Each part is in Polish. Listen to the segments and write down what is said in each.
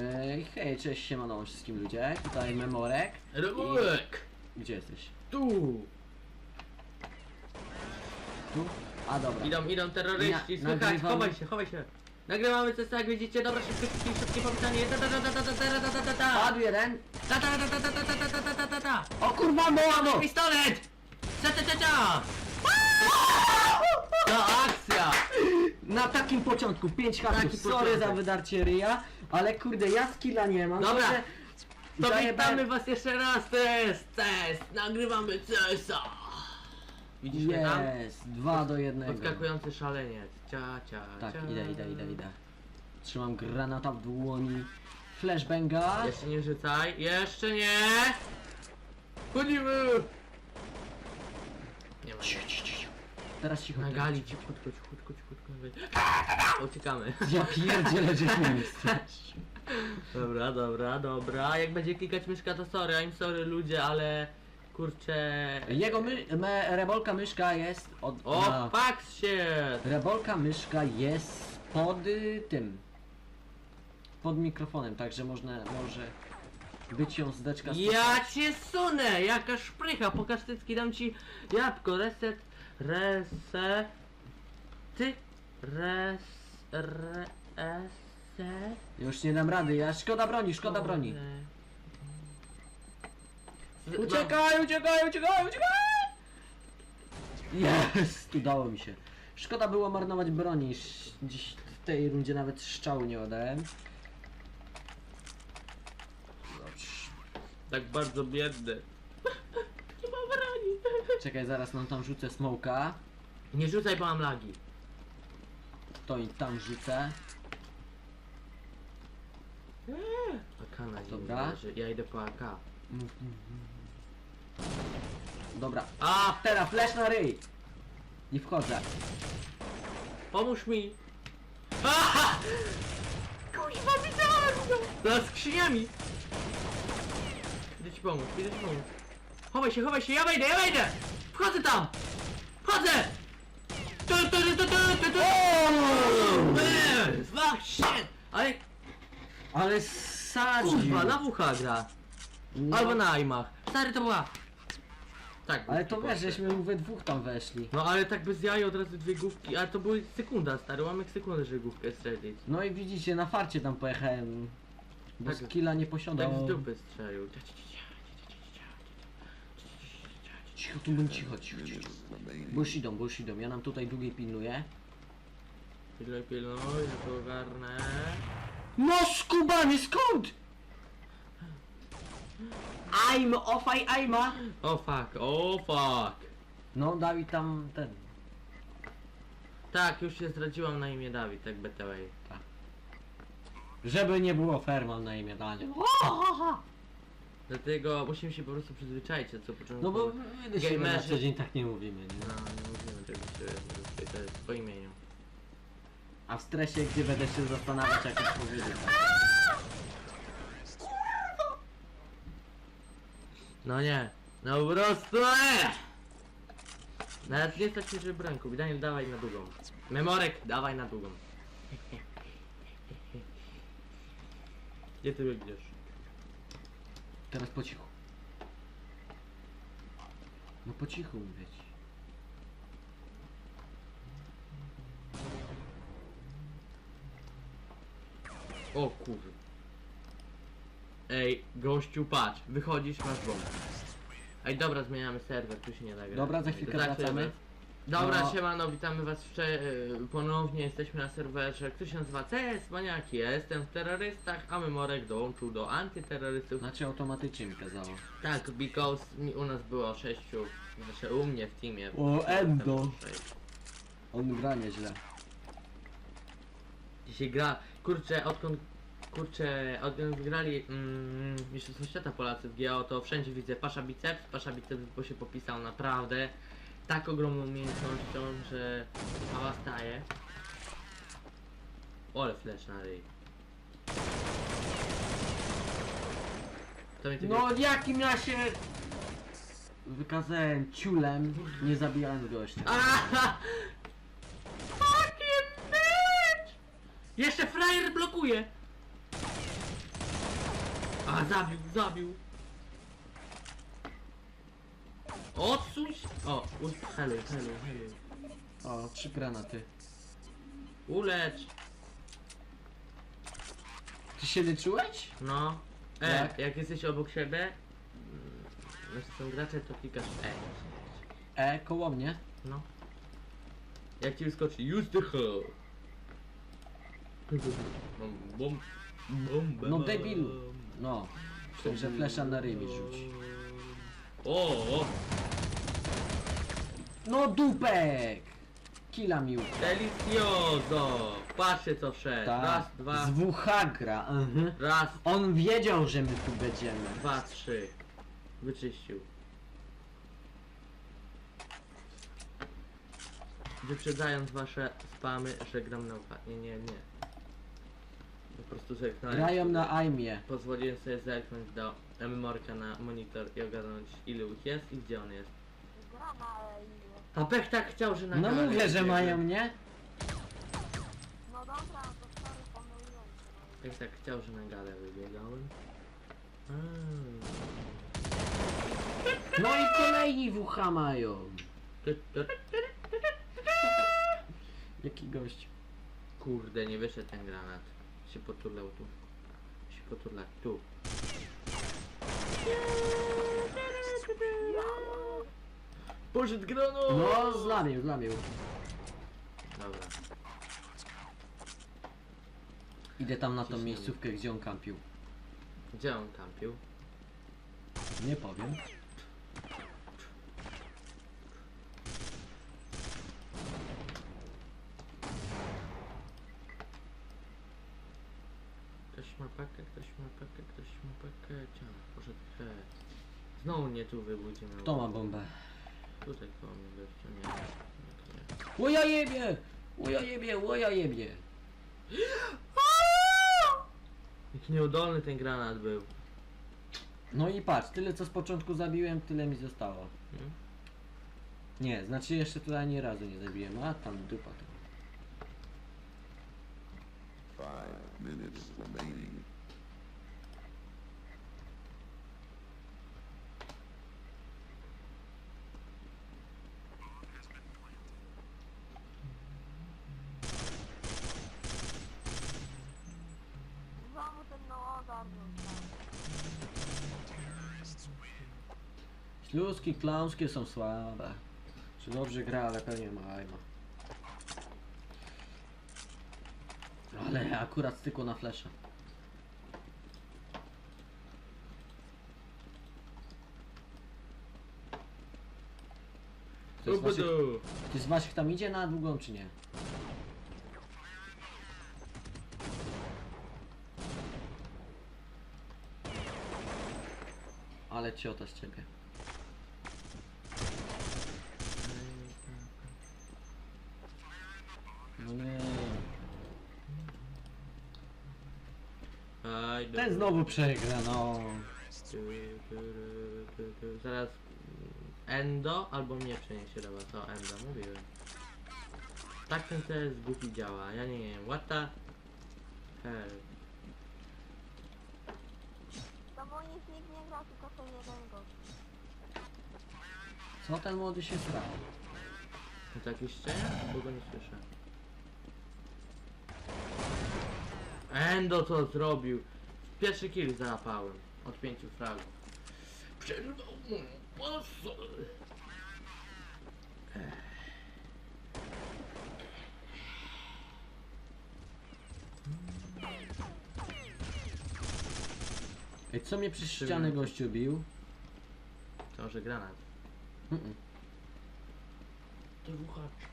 Ej, hej, cześć, siemano wszystkim ludzie. Tutaj Memorek. Regułek! Gdzie jesteś? Tu! Tu? A dobra. Idą, idą terroryści, Na- słychać, nagrywamy. chowaj się, chowaj się. Nagrywamy coś, jak widzicie, dobra, szybkie, szybkie, szybkie powitanie. Ta, ta, ta, ta, ta, ta, ta, ta, ta, ta. Padł jeden. Ta, ta, ta, ta, ta, ta, ta, ta, ta, ta, ta, ta. O kurwa, mołamo! Pistolet! Ta, ta, ta, ta. To akcja! Na takim początku 5 haków. Taki Sorry początek. za wydarcie ryja, ale kurde, ja skilla nie mam. Dobra. To zajebałem- witamy was jeszcze raz, test, test, nagrywamy CS-a. Widzisz mnie tam? Jest, 2 do 1. Podskakujący szaleniec, cia, cia, Tak, cia. idę, idę, idę, idę. Trzymam granata w dłoni. Flashbanga. Jeszcze nie rzucaj, jeszcze nie! Chodzimy! Nie ma. Ciu. Teraz cicho. Na gali, cichutko, cichutko, cichutko. Uciekamy. Ja pierdzielę, że mnie strasz. Dobra, dobra, dobra. Jak będzie klikać myszka to sorry, I'm sorry ludzie, ale... Kurczę... Jego my, me, rebolka myszka jest od... O, na- fax się! Rebolka myszka jest pod y, tym. Pod mikrofonem, także można, może być ją zdeczka. Ja cię sunę! Jaka szprycha! Pokaż tycki, dam ci jabłko. Reset, reset, ty, res, re. Już nie dam rady, ja szkoda broni, szkoda broni. Uciekaj, uciekaj, uciekaj, uciekaj! Jest, udało mi się. Szkoda było marnować broni, dziś w tej rundzie nawet strzału nie oddałem. Dobrze. Tak bardzo biedny. Czekaj, zaraz nam tam rzucę smoka. Nie rzucaj, bo mam lagi. To i tam rzucę. AK na ziemi Dobra. leży. Ja idę po AK. Dobra. A! Teraz flash na ryj! Nie wchodzę. Pomóż mi! Aha! Kurwa, widziałem go! Za skrzyniami! Idę ci pomóc, idę ci pomóc. Chowaj się, chowaj się, ja wejdę, ja wejdę! Wchodzę tam! Wchodzę! Tu, tu, tu, tu, tu, tu, tu. Eee, Fuck shit! Ale Ale sadził. kurwa, na WH gra. No, Albo na aimach. Stary to była. Tak. Ale to wiesz, żeśmy we dwóch tam weszli. No ale tak bez jaj od razu dwie główki, ale to były sekunda stary, łamek sekundy, żeby główkę strzelić. No i widzicie, na farcie tam pojechałem. Bo Tak. skilla nie posiadał. Tak z dupy strzelił. Cicho, tu bym cicho, cicho, cicho. Bo już idą, bo już idą. Ja nam tutaj długiej pilnuję. Pilnuj, pilnuj, ja to ogarnę. No skubany, skąd? I'm off, I I'm O fuck, o fuck. No, Dawid tam ten. Tak, już się zdradziłam na imię Dawid, tak BTW. Żeby nie było fair, mam na imię Daniel. Dlatego musimy się po prostu przyzwyczaić, co początku. No bo my siebie na co dzień tak nie mówimy, nie? No, nie mówimy tego się, to jest po imieniu. A w stresie, gdzie będę się zastanawiać, jak to powiedzieć. tak? No nie, no po prostu nie! Nawet nie stać się, kupić. Daniel, dawaj na długą. Memorek, dawaj na długą. Gdzie ty biegniesz? Teraz po cichu. No po cichu mówię ci. O kur... Ej, gościu, patrz, wychodzisz, masz bombę. Ej, dobra, zmieniamy serwer, tu się nie da grać. Dobra, za chwilkę wracamy. Dobra, No. siemano, witamy was wcze- e, ponownie, jesteśmy na serwerze, który się nazywa CS Maniaki, ja jestem w terrorystach, a Memorek dołączył do antyterrorystów. Znaczy automatycznie mi kazało. Tak, because mi, u nas było sześciu, znaczy u mnie w teamie. O, Endo. On gra nieźle. Dzisiaj gra, kurczę, odkąd, kurczę, odkąd wygrali mm, Mistrzostwo Świata Polacy w GO, to wszędzie widzę Pasza Biceps, Pasza Biceps, bo się popisał naprawdę tak ogromną umiejętnością, że mała staje. Ole flash na ryj. To mnie tylko... No jakim ja się wykazałem ciulem, nie zabijając gościa. Aha! Fucking bitch! Jeszcze frajer blokuje! A, zabił, zabił. Odsuń. O, u- helu, helu, helu. O, trzy granaty. Ulecz. Ty się leczyłeś? No. E, Jak? jak jesteś obok siebie, mm, znaczy są gracze, to klikasz E. E, koło mnie. No. Jak ci wyskoczy, use the hell. Bum, bum, bum, bum, No debilu. No. Że flesza na ryj mi rzuci. O, o, No dupek! Killa mi u- delicioso. Patrzcie co wszedł. Ta, Raz, dwa, Z WH gra, mhm. raz, On wiedział, że my tu będziemy. dwa, trzy. Wyczyścił. Wyprzedzając wasze spamy, że gram na ucha. Nie, nie, nie. Po prostu zerknąłem. Grają na aimie. Pozwoliłem sobie zerknąć do memorka na monitor i ogarnąć ile ich jest i gdzie on jest. A Pech tak chciał, że na No galę mówię, że mają mnie. No dobra, to sorry, pomyliłem się. Pech tak chciał, że na galę wybiegałem. Mm. No i kolejni WH mają. Jaki gość. Kurde, nie wyszedł ten granat. Się poturlał tu. Się poturlał tu. Poszedł granat! No, zlamił, zlamił. Dobra. Idę tam na tą Ciśniemy. miejscówkę, gdzie on kampił. Gdzie on kampił? Nie powiem. Ktoś ma pakę, ktoś ma pakę, ktoś ma pakę. Ciao, poszedł he. Znowu nie tu wybudzi miał. Kto ma bombę? Tutaj koło mnie gościu, nie. nie, nie. Łoja jebie! Łoja jebie, łoja jebie. Jaki nieudolny ten granat był. No i patrz, tyle co z początku zabiłem, tyle mi zostało. Hmm? Nie, znaczy jeszcze tutaj ani razu nie zabiłem, a tam dupa to. Five minutes remaining. Znowu ten no ogarnął. Śluzki klaunskie są słabe. Czy dobrze gra, ale pewnie ma aima. Ale akurat stykło na flesze. Ubudu! ktoś z waszych tam idzie na długą czy nie? Ale ciota z ciebie. Nie. Ten znowu przegra, no. Zaraz Endo albo mnie przeniesie do was. O, Endo, mówiłem. Tak ten CS głupi działa. Ja nie wiem. What the hell? To bo nic nikt Co ten młody się? No to jakiś szczeniak? Bo go nie słyszę. Endo co zrobił? Pierwszy kill załapałem. Od pięciu fragów. Przerwał mu pasę. Ej, co mnie przez ścianę gościu bił? To może granat. Mm-mm. To wuchacz.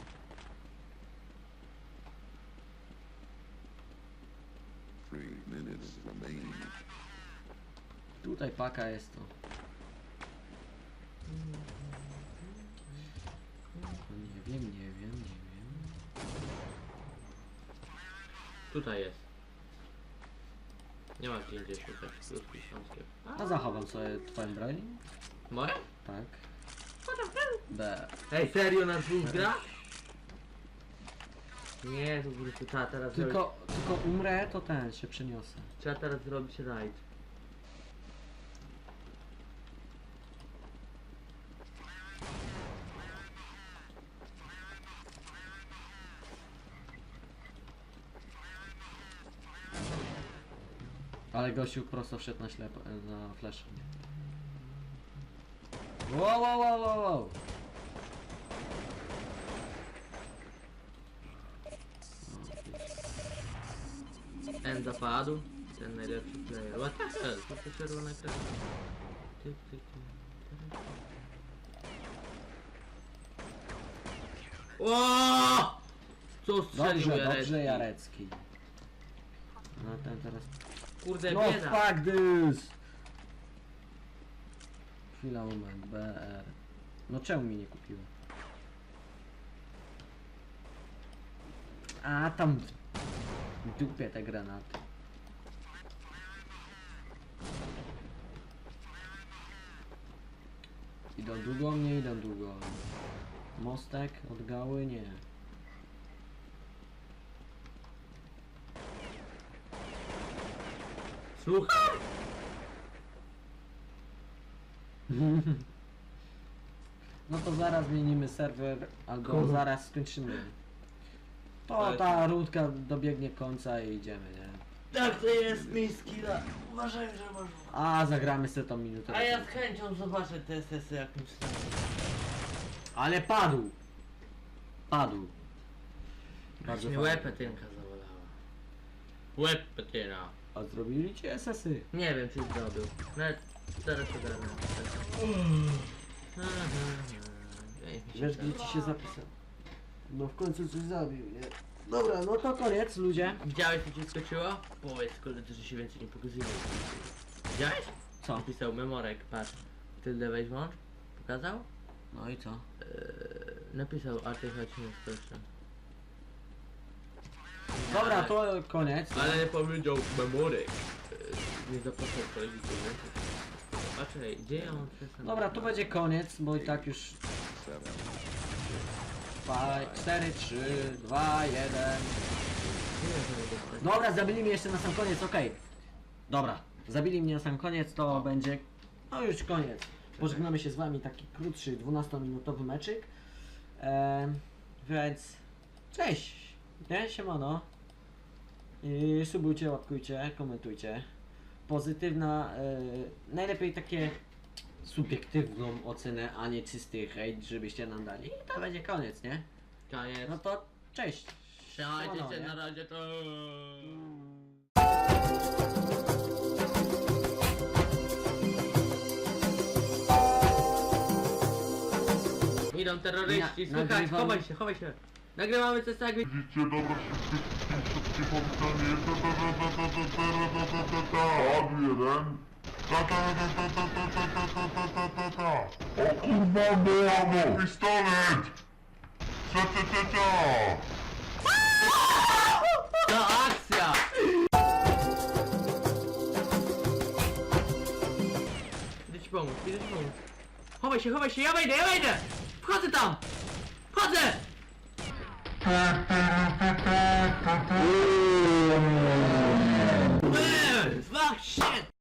Three minutes remaining. Tutaj paka jest to. No nie wiem, nie wiem, nie wiem. Tutaj jest. Nie ma gdzie indziej szukać. Krótki śląskie. A zachowam sobie twoją broń. Moje? Tak. B. Ej, serio na dwóch gra? Nie, to po prostu trzeba teraz zrobić, Tylko, tylko umrę, to ten się przeniosę. trzeba teraz zrobić raid. Ale gościu prosto wszedł na ślepo, na flash. Wow, wow, wow, wow, wow. N zapadł. Ten najlepszy player. What the hell? Co to czerwona krew? Ty, ty, ty. O! Co strzelił Dobrze, Jarecki? dobrze Jarecki. No ten teraz... Kurde, No bieda. fuck this! Chwila, moment, BR. No czemu mi nie kupiło? A tam w dupie te granaty. Idą długo, nie idą długo. Mostek od gały? Nie. Słuchaj! No to zaraz zmienimy serwer, albo Kurwa. zaraz skończymy. To Ale ta rundka dobiegnie końca i idziemy, nie? Tak to jest miskila. Uważaj, że masz. A, zagramy sobie tą minutę. A ja z chęcią zobaczę te sesje jak mi czytam. Ale padł! Padł. Bardzo mi fajnie. łepetynka zawalała. Łepetyna. A zrobili ci SS-y? Nie wiem czy zrobił. Nawet teraz to damy. Wiesz, gdzie ci się zapisał? No w końcu coś zabił, nie? Dobra, no to koniec, ludzie. Widziałeś co ci skoczyło? Powiedz koledzy, że się więcej nie pokazywał. Widziałeś? Co? Napisał memorek, patrz. Tyldę weź włącz. Pokazał? No i co? Eee, napisał, a ty chodź nie. Dobra, to koniec. Ale nie powiedział memorek. Eee, nie zapraszał kolegi do. Patrzaj, gdzie ja mam przesłać? Dobra, tu będzie koniec, bo i tak już Seven. 4, 3, 2, 1. Dobra, zabili mnie jeszcze na sam koniec, okej. Dobra, zabili mnie na sam koniec, to będzie... No już koniec. Pożegnamy się z wami, taki krótszy, 12-minutowy meczyk. Em, więc... Cześć! Nie? Siemano. I subujcie, łapkujcie, komentujcie. Pozytywna, e, najlepiej takie subiektywną ocenę, a nie czysty hejt, żebyście nam dali. I to będzie koniec, nie? Koniec. No to cześć! Trzymajcie się na razie to. Idą terroryści, Na- słychać, nagrywamy- chowaj się, chowaj się. Nagrywamy coś tak, Widzicie, dobra, wszystkie, wszystkie powitanie, ta ta ta ta ta ta ta ta ta ta ta Padł jeden. Ta ta ta ta ta ta ta ta ta ta ta ta ta O kurwa, mamo! Pistolet! Cia, cia, cia, cia! To akcja! Idę ci pomóc, idę ci pomóc. Chowaj się, chowaj się, ja wejdę, ja wejdę! Wchodzę tam! Wchodzę! Fuck shit!